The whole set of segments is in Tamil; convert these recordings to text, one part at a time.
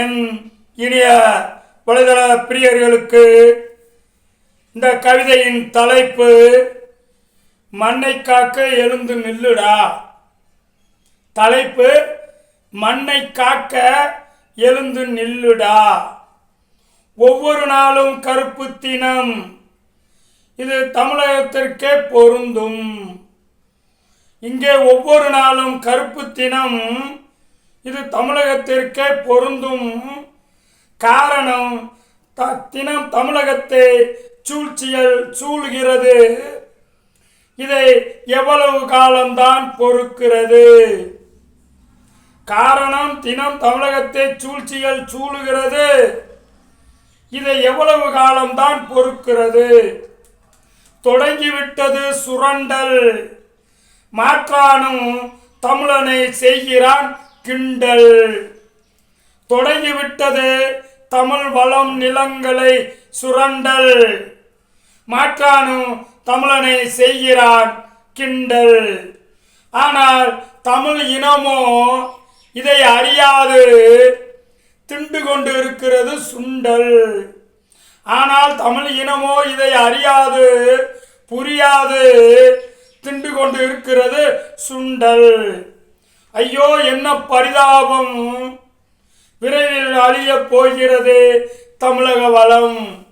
என் இனிய வலைதள பிரியர்களுக்கு இந்த கவிதையின் தலைப்பு மண்ணை காக்க எழுந்து நில்லுடா தலைப்பு மண்ணை காக்க எழுந்து நில்லுடா ஒவ்வொரு நாளும் கருப்பு தினம். இது தமிழகத்திற்கே பொருந்தும். இங்கே ஒவ்வொரு நாளும் கருப்பு தினம். இது தமிழகத்திற்கே பொருந்தும் காரணம் த தினம் தமிழகத்தை சூழ்ச்சியல் சூழ்கிறது. இதை எவ்வளவு காலம்தான் பொறுக்கிறது? காரணம் தினம் தமிழகத்தை சூழ்ச்சிகள் சூழுகிறது. இதை எவ்வளவு காலம்தான் பொறுக்கிறது? தொடங்கிவிட்டது சுரண்டல். மாற்றானும் தமிழனை செய்கிறான் கிண்டல். தொடங்கிவிட்டது தமிழ் வளம் நிலங்களை சுரண்டல். மாற்றானு தமிழனை செய்கிறான் கிண்டல். ஆனால் தமிழ் இனமோ இதை அறியாது. திண்டு கொண்டு இருக்கிறது சுண்டல். ஆனால் தமிழ் இனமோ இதை அறியாது. புரியாது. திண்டு கொண்டு இருக்கிறது சுண்டல். ஐயோ என்ன பரிதாபம். விரைவில் அழியப் போகிறது தமிழக வளம்.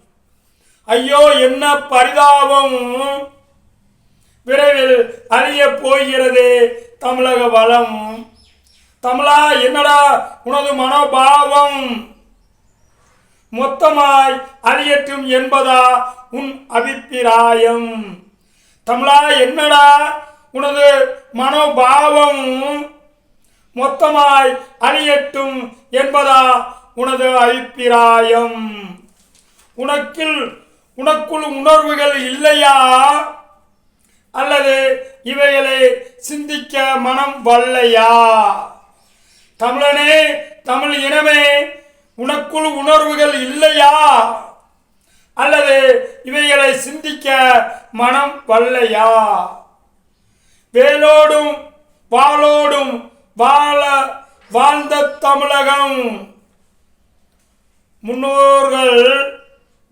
ஐயோ என்ன பரிதாபம். விரைவில் அழியப் போகிறது தமிழக வளம். தமிழா என்னடா உனது மனோபாவம்? மொத்தமாய் அழியற்றும் என்பதா உன் அபிப்பிராயம்? தமிழா என்னடா உனது மனோபாவம்? மொத்தமாய் அழியட்டும் என்பதா உனது அபிப்பிராயம். உனக்கில் உனக்குள் உணர்வுகள் இல்லையா? அல்லது இவைகளை சிந்திக்க மனம் வல்லையா தமிழனே தமிழ் இனமே உனக்குள் உணர்வுகள் இல்லையா? அல்லது இவைகளை சிந்திக்க மனம் வல்லையா வேலோடும் வாளோடும் வாழ வாழ்ந்த தமிழகம். முன்னோர்கள்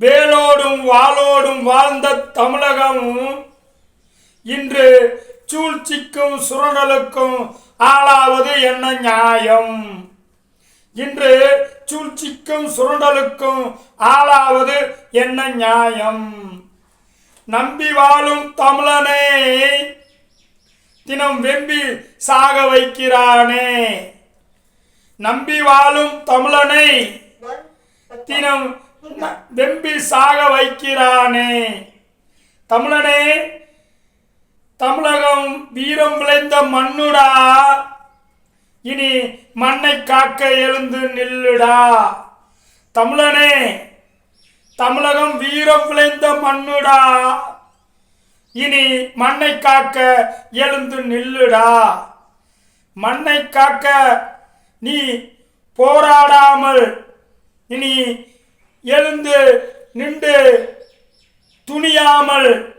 வேலோடும் வாளோடும் வாழ்ந்த தமிழகம். இன்று சூழ்ச்சிக்கும் சுரண்டலுக்கும் ஆளாவது என்ன நியாயம்? இன்று சூழ்ச்சிக்கும் சுரண்டலுக்கும் ஆளாவது என்ன நியாயம்? நம்பி வாழும் தமிழனே தினம் வெம்பி சாக வைக்கிறானே. நம்பி வாழும் தமிழனை தினம் வெம்பி சாக வைக்கிறானே. தமிழனே தமிழகம் வீரம் விளைந்த மண்ணுடா. இனி மண்ணை காக்க எழுந்து நில்லுடா. தமிழனே தமிழகம் வீரம் விளைந்த மண்ணுடா. இனி மண்ணை காக்க எழுந்து நில்லுடா. மண்ணை காக்க நீ போராடாமல் இனி எழுந்து நின்று துணியாமல்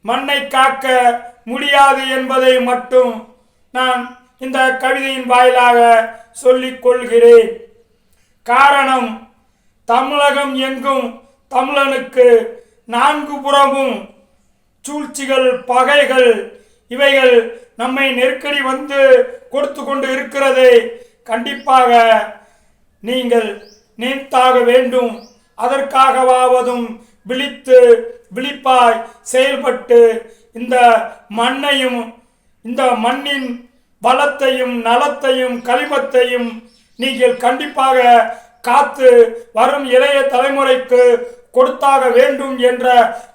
மண்ணை காக்க முடியாது என்பதை மட்டும் நான் இந்த கவிதையின் வாயிலாக சொல்லிக் கொள்கிறேன். காரணம் தமிழகம் எங்கும் தமிழனுக்கு நான்கு புறமும் சூழ்ச்சிகள் பகைகள் இவைகள் நம்மை நெருக்கடி வந்து கொடுத்து கொண்டு இருக்கிறதை. கண்டிப்பாக நீங்கள் நினைத்தாக வேண்டும். அதற்காகவாவதும் விழித்து விழிப்பாய் செயல்பட்டு இந்த மண்ணையும் இந்த மண்ணின் பலத்தையும் நலத்தையும் களிமத்தையும் நீங்கள் கண்டிப்பாக காத்து வரும் இளைய தலைமுறைக்கு கொடுத்தாக வேண்டும் என்ற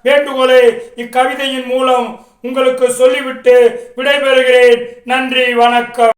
வேண்டுகோளை இக்கவிதையின் மூலம் உங்களுக்கு சொல்லிவிட்டு விடைபெறுகிறேன். நன்றி வணக்கம்.